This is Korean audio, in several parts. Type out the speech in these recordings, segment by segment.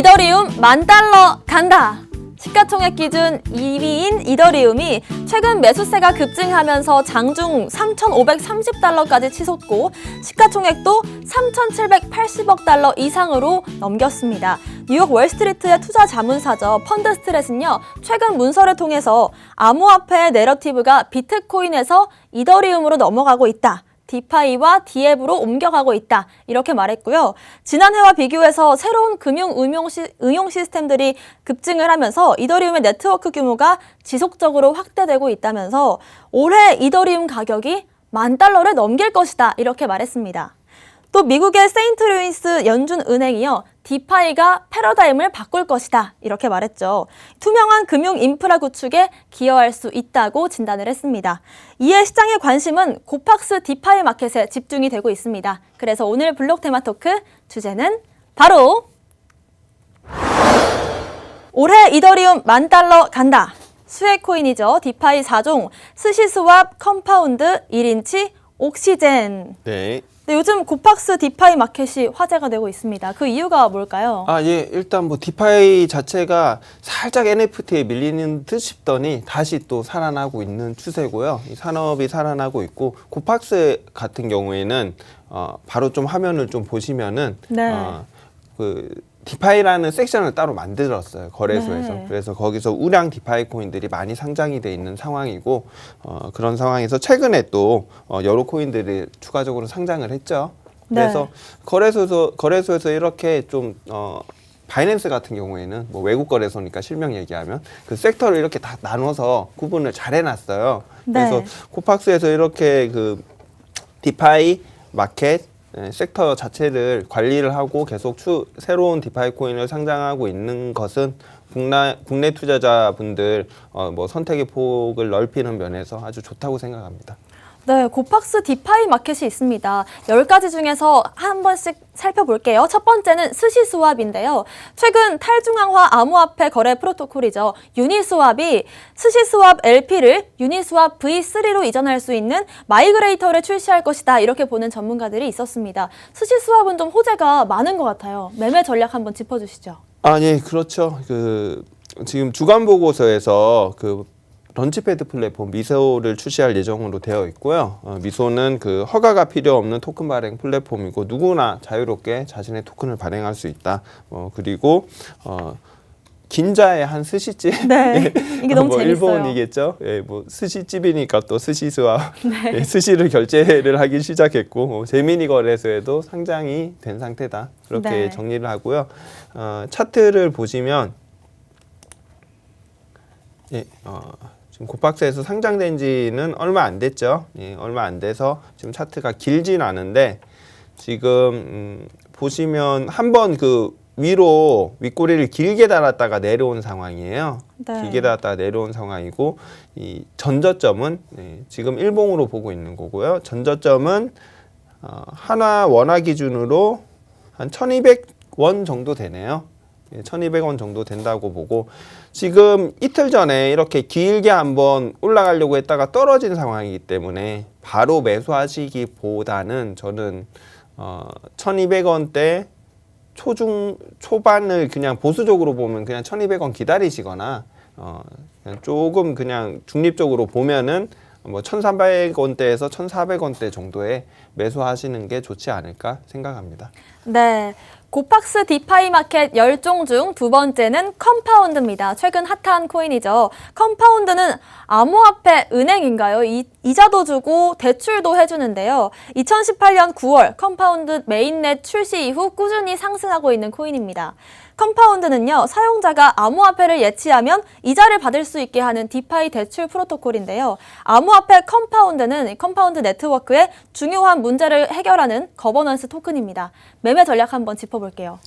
이더리움 만 달러 간다. 시가총액 기준 2위인 이더리움이 최근 매수세가 급증하면서 장중 3,530달러까지 치솟고 시가총액도 3,780억 달러 이상으로 넘겼습니다. 뉴욕 월스트리트의 투자 자문사죠 펀드스트렛은요 최근 문서를 통해서 암호화폐의 내러티브가 비트코인에서 이더리움으로 넘어가고 있다. 디파이와 디앱으로 옮겨가고 있다. 이렇게 말했고요. 지난해와 비교해서 새로운 금융 응용, 시스템들이 급증을 하면서 이더리움의 네트워크 규모가 지속적으로 확대되고 있다면서 올해 이더리움 가격이 만 달러를 넘길 것이다. 이렇게 말했습니다. 또 미국의 세인트루이스 연준은행이요. 디파이가 패러다임을 바꿀 것이다. 이렇게 말했죠. 투명한 금융 인프라 구축에 기여할 수 있다고 진단을 했습니다. 이에 시장의 관심은 고팍스 디파이 마켓에 집중이 되고 있습니다. 그래서 오늘 블록 테마 토크 주제는 바로 올해 이더리움 만 달러 간다. 수혜 코인이죠. 디파이 4종, 스시 스왑, 컴파운드, 1인치, 옥시젠. 네. 네, 요즘 고팍스 디파이 마켓이 화제가 되고 있습니다. 그 이유가 뭘까요? 아, 예. 일단 뭐 디파이 자체가 살짝 NFT에 밀리는 듯 싶더니 다시 또 살아나고 있는 추세고요. 이 산업이 살아나고 있고 고팍스 같은 경우에는 어, 바로 좀 화면을 좀 보시면은 네. 어, 그 디파이라는 섹션을 따로 만들었어요 거래소에서 네. 그래서 거기서 우량 디파이 코인들이 많이 상장이 돼 있는 상황이고 어, 그런 상황에서 최근에 또 어, 여러 코인들이 추가적으로 상장을 했죠. 네. 그래서 거래소에서 거래소에서 이렇게 좀 어, 바이낸스 같은 경우에는 뭐 외국 거래소니까 실명 얘기하면 그 섹터를 이렇게 다 나눠서 구분을 잘 해놨어요. 네. 그래서 코팍스에서 이렇게 그 디파이 마켓 예, 섹터 자체를 관리를 하고 계속 추, 새로운 디파이 코인을 상장하고 있는 것은 국내, 국내 투자자분들 어, 뭐 선택의 폭을 넓히는 면에서 아주 좋다고 생각합니다. 네, 고팍스 디파이 마켓이 있습니다. 10가지 중에서 한 번씩 살펴볼게요. 첫 번째는 스시 스왑인데요. 최근 탈중앙화 암호화폐 거래 프로토콜이죠. 유니스왑이 스시 스왑 LP를 유니스왑 V3로 이전할 수 있는 마이그레이터를 출시할 것이다. 이렇게 보는 전문가들이 있었습니다. 스시 스왑은 좀 호재가 많은 것 같아요. 매매 전략 한번 짚어주시죠. 아, 예, 그렇죠. 그 지금 주간 보고서에서 그 런치패드 플랫폼 미소를 출시할 예정으로 되어 있고요. 어, 미소는 그 허가가 필요 없는 토큰 발행 플랫폼이고 누구나 자유롭게 자신의 토큰을 발행할 수 있다. 어, 그리고 어, 긴자의 한 스시집. 네, 이게 너무 뭐 재밌어요. 일본이겠죠. 예, 뭐 스시집이니까 또 스시스와 예, 스시를 결제를 하기 시작했고 어, 재미니 거래소에도 상장이 된 상태다. 그렇게 네. 정리를 하고요. 어, 차트를 보시면 예, 어, 지금 고박스에서 상장된 지는 얼마 안 됐죠. 예, 얼마 안 돼서 지금 차트가 길진 않은데 지금 음, 보시면 한번 그 위로 윗꼬리를 길게 달았다가 내려온 상황이에요. 네. 길게 달았다가 내려온 상황이고 이 전저점은 예, 지금 일봉으로 보고 있는 거고요. 전저점은 어, 한화 원화 기준으로 한 1,200원 정도 되네요. 예, 1,200원 정도 된다고 보고 지금 이틀 전에 이렇게 길게 한번 올라가려고 했다가 떨어진 상황이기 때문에 바로 매수하시기보다는 저는 어, 1,200원대 초중 초반을 그냥 보수적으로 보면 그냥 1,200원 기다리시거나 어, 그냥 조금 그냥 중립적으로 보면은 뭐 1,300원대에서 1,400원대 정도에 매수하시는 게 좋지 않을까 생각합니다. 네. 고팍스 디파이 마켓 10종 중 두 번째는 컴파운드입니다. 최근 핫한 코인이죠. 컴파운드는 암호화폐 은행인가요? 이, 이자도 주고 대출도 해주는데요. 2018년 9월 컴파운드 메인넷 출시 이후 꾸준히 상승하고 있는 코인입니다. 컴파운드는요, 사용자가 암호화폐를 예치하면 이자를 받을 수 있게 하는 디파이 대출 프로토콜인데요. 암호화폐 컴파운드는 컴파운드 네트워크의 중요한 문제를 해결하는 거버넌스 토큰입니다. 매매 전략 한번 짚어볼게요.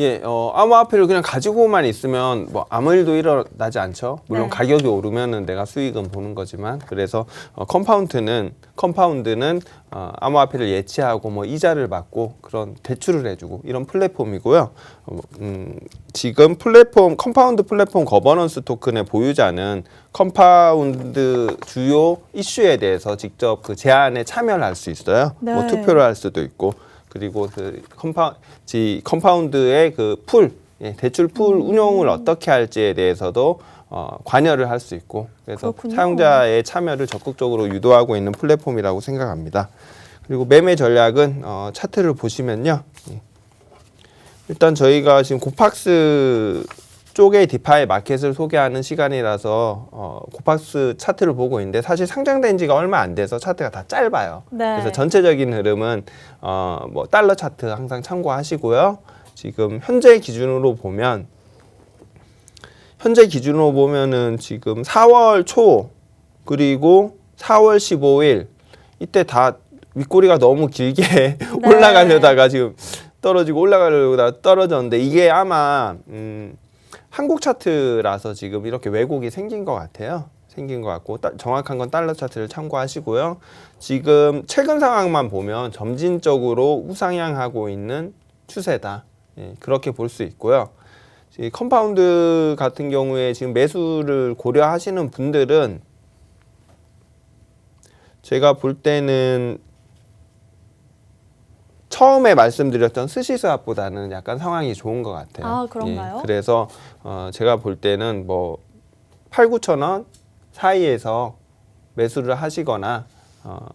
예, 어, 암호화폐를 그냥 가지고만 있으면 뭐 아무 일도 일어나지 않죠. 물론 네. 가격이 오르면은 내가 수익은 보는 거지만 그래서 어, 컴파운드는 컴파운드는 어, 암호화폐를 예치하고 뭐 이자를 받고 그런 대출을 해주고 이런 플랫폼이고요. 어, 음, 지금 플랫폼 컴파운드 플랫폼 거버넌스 토큰의 보유자는 컴파운드 주요 이슈에 대해서 직접 그 제안에 참여를 할 수 있어요. 뭐 네. 투표를 할 수도 있고 그리고 그 컴파 지 컴파운드의 그 풀 예, 대출 풀 운용을 어떻게 할지에 대해서도 어, 관여를 할 수 있고 그래서 그렇군요. 사용자의 참여를 적극적으로 유도하고 있는 플랫폼이라고 생각합니다. 그리고 매매 전략은 어, 차트를 보시면요. 예. 일단 저희가 지금 고팍스 쪽의 디파이 마켓을 소개하는 시간이라서 어, 고팍스 차트를 보고 있는데 사실 상장된 지가 얼마 안 돼서 차트가 다 짧아요. 네. 그래서 전체적인 흐름은 어, 뭐 달러 차트 항상 참고하시고요. 지금 현재 기준으로 보면 현재 기준으로 보면은 지금 4월 초 그리고 4월 15일 이때 다 윗꼬리가 너무 길게 네. 올라가려다가 지금 떨어지고 올라가려다가 떨어졌는데 이게 아마 음, 한국 차트라서 지금 이렇게 왜곡이 생긴 것 같아요. 생긴 것 같고 따- 정확한 건 달러 차트를 참고하시고요. 지금 최근 상황만 보면 점진적으로 우상향하고 있는 추세다. 예, 그렇게 볼 수 있고요. 이 컴파운드 같은 경우에 지금 매수를 고려하시는 분들은 제가 볼 때는 처음에 말씀드렸던 스시스합보다는 약간 상황이 좋은 것 같아요. 아, 그런가요? 예, 그래서 어, 제가 볼 때는 뭐 8, 9천 원 사이에서 매수를 하시거나 어,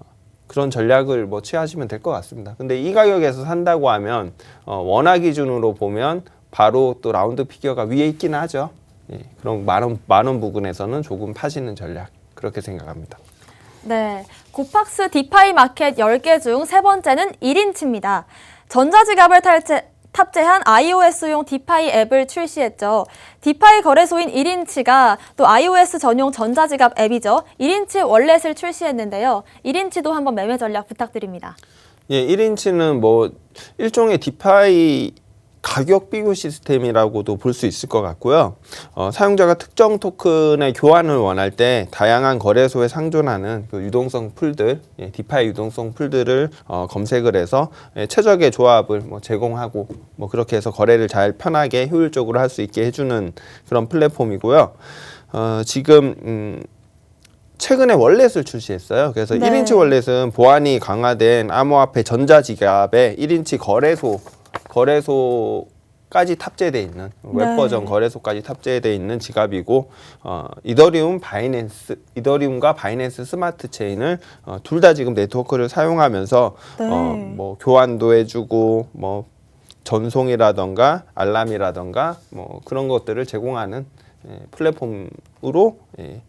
그런 전략을 뭐 취하시면 될 것 같습니다. 근데 이 가격에서 산다고 하면 어, 원화 기준으로 보면 바로 또 라운드 피겨가 위에 있긴 하죠. 예, 그럼 만원 만원 부근에서는 조금 파시는 전략 그렇게 생각합니다. 네. 고팍스 디파이 마켓 10개 중 세 번째는 1인치입니다. 전자지갑을 탈제, 탑재한 iOS용 디파이 앱을 출시했죠. 디파이 거래소인 1인치가 또 iOS 전용 전자지갑 앱이죠. 1인치 월렛을 출시했는데요. 1인치도 한번 매매 전략 부탁드립니다. 예, 1인치는 뭐 일종의 디파이 가격 비교 시스템이라고도 볼 수 있을 것 같고요. 어, 사용자가 특정 토큰의 교환을 원할 때 다양한 거래소에 상존하는 그 유동성 풀들, 예, 디파이 유동성 풀들을 어, 검색을 해서 예, 최적의 조합을 뭐 제공하고 뭐 그렇게 해서 거래를 잘 편하게 효율적으로 할 수 있게 해주는 그런 플랫폼이고요. 어, 지금 음, 최근에 월렛을 출시했어요. 그래서 네. 1인치 월렛은 보안이 강화된 암호화폐 전자지갑에 1인치 거래소 거래소 까지 탑재돼 있는 웹 네. 버전 거래소까지 탑재돼 있는 지갑이고 어, 이더리움 바이낸스 이더리움과 바이낸스 스마트 체인을 어, 둘 다 지금 네트워크를 사용하면서 네. 어, 뭐 교환도 해주고 뭐 전송이라던가 알람이라던가 뭐 그런 것들을 제공하는 예, 플랫폼으로 예,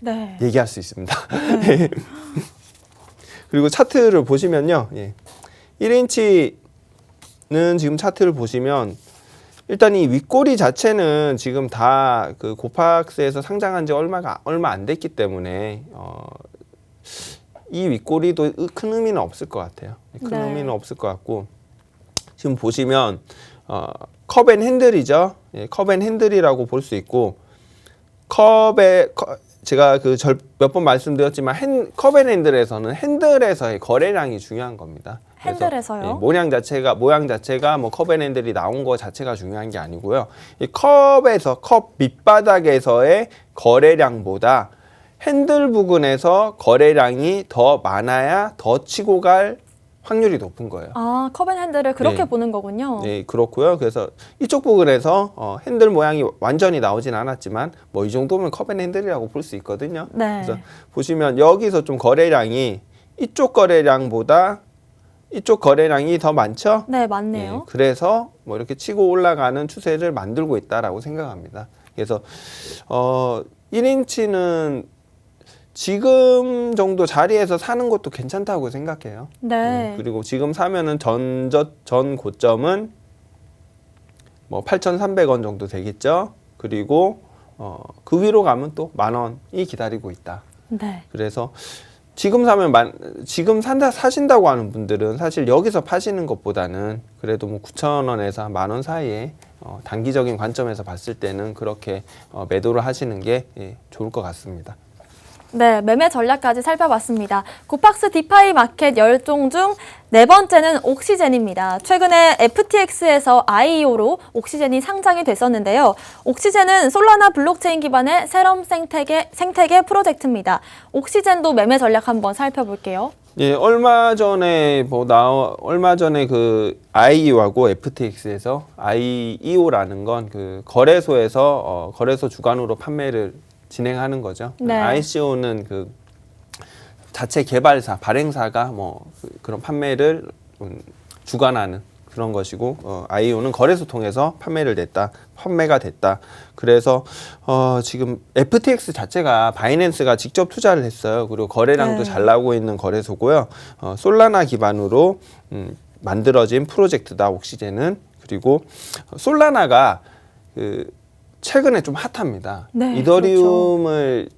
네. 얘기할 수 있습니다. 그리고 차트를 보시면요. 예. 1인치 는 지금 차트를 보시면 일단 이 윗꼬리 자체는 지금 다 그 고팍스에서 상장한 지 얼마가 얼마 안 됐기 때문에 어, 이 윗꼬리도 큰 의미는 없을 것 같아요. 큰 네. 의미는 없을 것 같고 지금 보시면 어, 컵앤 핸들이죠. 예, 컵앤 핸들이라고 볼 수 있고 컵에 커- 제가 그 몇 번 말씀드렸지만 핸, 컵앤 핸들에서는 핸들에서의 거래량이 중요한 겁니다. 핸들에서요? 예, 모양 자체가 모양 자체가 뭐 컵앤 핸들이 나온 거 자체가 중요한 게 아니고요. 이 컵에서 컵 밑바닥에서의 거래량보다 핸들 부근에서 거래량이 더 많아야 더 치고 갈 확률이 높은 거예요. 아, 컵앤 핸들을 그렇게 네. 보는 거군요. 네, 그렇고요. 그래서 이쪽 부분에서 어, 핸들 모양이 완전히 나오진 않았지만 뭐 이 정도면 컵앤 핸들이라고 볼 수 있거든요. 네. 그래서 보시면 여기서 좀 거래량이 이쪽 거래량보다 이쪽 거래량이 더 많죠. 네, 예, 맞네요. 그래서 뭐 이렇게 치고 올라가는 추세를 만들고 있다라고 생각합니다. 그래서 어 1인치는 지금 정도 자리에서 사는 것도 괜찮다고 생각해요. 네. 음, 그리고 지금 사면은 전저 전 고점은 뭐 8,300원 정도 되겠죠. 그리고 어, 그 위로 가면 또 만 원이 기다리고 있다. 네. 그래서 지금 사면 만, 지금 산다 사신다고 하는 분들은 사실 여기서 파시는 것보다는 그래도 뭐 9천 원에서 만원 사이에 어, 단기적인 관점에서 봤을 때는 그렇게 어, 매도를 하시는 게 예, 좋을 것 같습니다. 네, 매매 전략까지 살펴봤습니다. 고팍스 디파이 마켓 10종 중 네 번째는 옥시젠입니다. 최근에 FTX에서 IEO로 옥시젠이 상장이 됐었는데요. 옥시젠은 솔라나 블록체인 기반의 세럼 생태계, 생태계 프로젝트입니다. 옥시젠도 매매 전략 한번 살펴볼게요. 예, 얼마 전에 뭐나 얼마 전에 그 IEO하고 FTX에서 IEO라는 건 그 거래소에서 어, 거래소 주관으로 판매를 진행하는 거죠. 네. ICO는 그 자체 개발사, 발행사가 뭐 그- 그런 판매를 음, 주관하는 그런 것이고 어, IEO는 거래소 통해서 판매를 됐다, 판매가 됐다. 그래서 어, 지금 FTX 자체가 바이낸스가 직접 투자를 했어요. 그리고 거래량도 네. 잘 나오고 있는 거래소고요. 어, 솔라나 기반으로 음, 만들어진 프로젝트다 옥시젠은 그리고 솔라나가 그 최근에 좀 핫합니다. 네, 이더리움을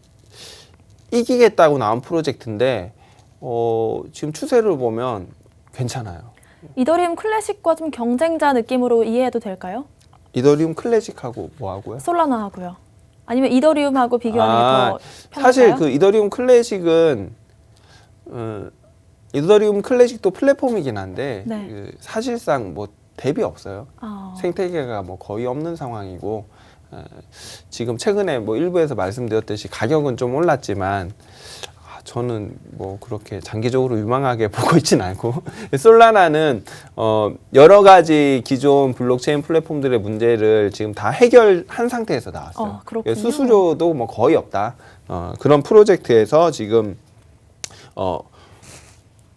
이기겠다고 나온 프로젝트인데 어, 지금 추세를 보면 괜찮아요. 이더리움 클래식과 좀 경쟁자 느낌으로 이해해도 될까요? 이더리움 클래식하고 뭐 하고요? 솔라나하고요. 아니면 이더리움하고 비교하는 게 아, 더 편할까요? 사실 그 이더리움 클래식은 어, 이더리움 클래식도 플랫폼이긴 한데 네. 그 사실상 뭐 대비 없어요. 아, 생태계가 뭐 거의 없는 상황이고 어, 지금 최근에 뭐 일부에서 말씀드렸듯이 가격은 좀 올랐지만 아, 저는 뭐 그렇게 장기적으로 유망하게 보고 있진 않고 솔라나는 어 여러 가지 기존 블록체인 플랫폼들의 문제를 지금 다 해결한 상태에서 나왔어요. 어. 수수료도 뭐 거의 없다. 어, 그런 프로젝트에서 지금 어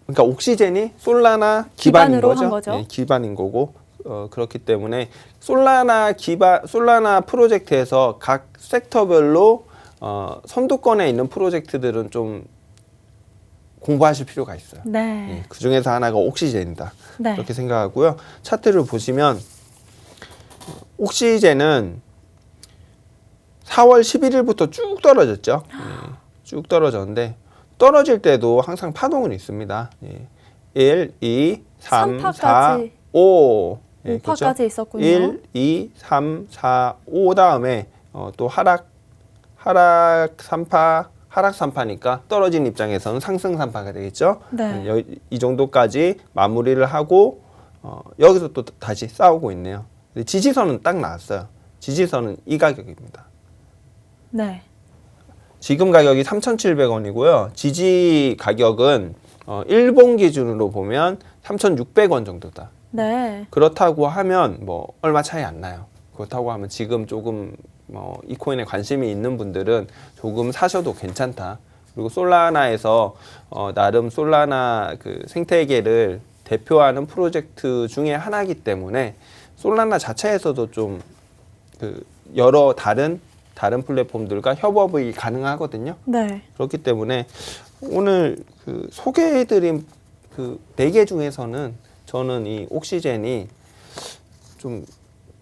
그러니까 옥시젠이 솔라나 기반인 거죠. 한 거죠. 예, 기반인 거고 어, 그렇기 때문에 솔라나 기반 솔라나 프로젝트에서 각 섹터별로 어, 선두권에 있는 프로젝트들은 좀 공부하실 필요가 있어요. 네. 예, 그 중에서 하나가 옥시젠이다. 네. 그렇게 생각하고요. 차트를 보시면 옥시젠은 4월 11일부터 쭉 떨어졌죠. 예, 쭉 떨어졌는데 떨어질 때도 항상 파동은 있습니다. 예, 1, 2, 3, 3 4, 5. 예, 그렇죠? 5파까지 있었군요. 1, 2, 3, 4, 5 다음에 어, 또 하락 하락 3파 하락 3파니까 떨어진 입장에서는 상승 3파가 되겠죠. 네. 여, 이 정도까지 마무리를 하고 어, 여기서 또 다시 싸우고 있네요. 지지선은 딱 나왔어요. 지지선은 이 가격입니다. 네. 지금 가격이 3,700원이고요. 지지 가격은 어, 일본 기준으로 보면 3,600원 정도다. 네. 그렇다고 하면 뭐 얼마 차이 안 나요. 그렇다고 하면 지금 조금 뭐 이 코인에 관심이 있는 분들은 조금 사셔도 괜찮다. 그리고 솔라나에서 어, 나름 솔라나 그 생태계를 대표하는 프로젝트 중에 하나이기 때문에 솔라나 자체에서도 좀 그 여러 다른 다른 플랫폼들과 협업이 가능하거든요. 네. 그렇기 때문에 오늘 그 소개해드린 그 네 개 중에서는 저는 이 옥시젠이 좀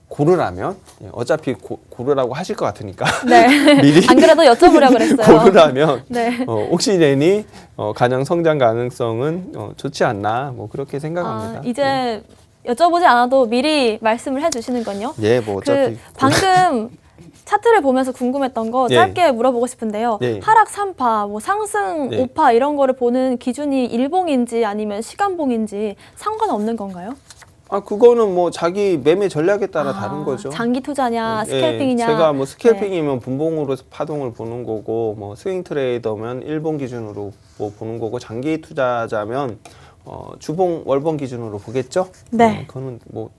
고르라면 예, 어차피 고, 고르라고 하실 것 같으니까 네. 미리 안 그래도 여쭤보려고 그랬어요. 고르라면 네. 어, 옥시젠이 어, 가장 성장 가능성은 어, 좋지 않나 뭐 그렇게 생각합니다. 아, 이제 여쭤보지 않아도 미리 말씀을 해주시는군요. 예, 뭐 어차피 그 방금 차트를 보면서 궁금했던 거 예. 짧게 물어보고 싶은데요. 예. 하락 3파, 뭐 상승 예. 5파 이런 거를 보는 기준이 일봉인지 아니면 시간봉인지 상관없는 건가요? 아 그거는 뭐 자기 매매 전략에 따라 다른 아, 거죠. 장기 투자냐, 예, 스캘핑이냐. 제가 뭐 네. 스캘핑이면 분봉으로 파동을 보는 거고 뭐 스윙 트레이더면 일봉 기준으로 뭐 보는 거고 장기 투자자면 어, 주봉 월봉 기준으로 보겠죠. 네. 어, 그거는 뭐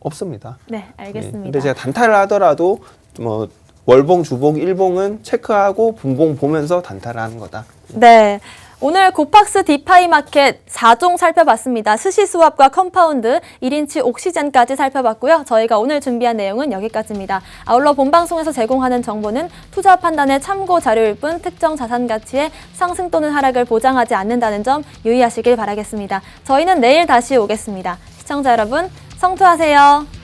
없습니다. 네, 예, 알겠습니다. 근데 제가 단타를 하더라도 뭐 월봉, 주봉, 일봉은 체크하고 분봉 보면서 단타를 하는 거다. 네. 오늘 고팍스 디파이 마켓 4종 살펴봤습니다. 스시 수압과 컴파운드, 1인치 옥시젠까지 살펴봤고요. 저희가 오늘 준비한 내용은 여기까지입니다. 아울러 본방송에서 제공하는 정보는 투자 판단의 참고 자료일 뿐 특정 자산 가치의 상승 또는 하락을 보장하지 않는다는 점 유의하시길 바라겠습니다. 저희는 내일 다시 오겠습니다. 시청자 여러분, 성투하세요.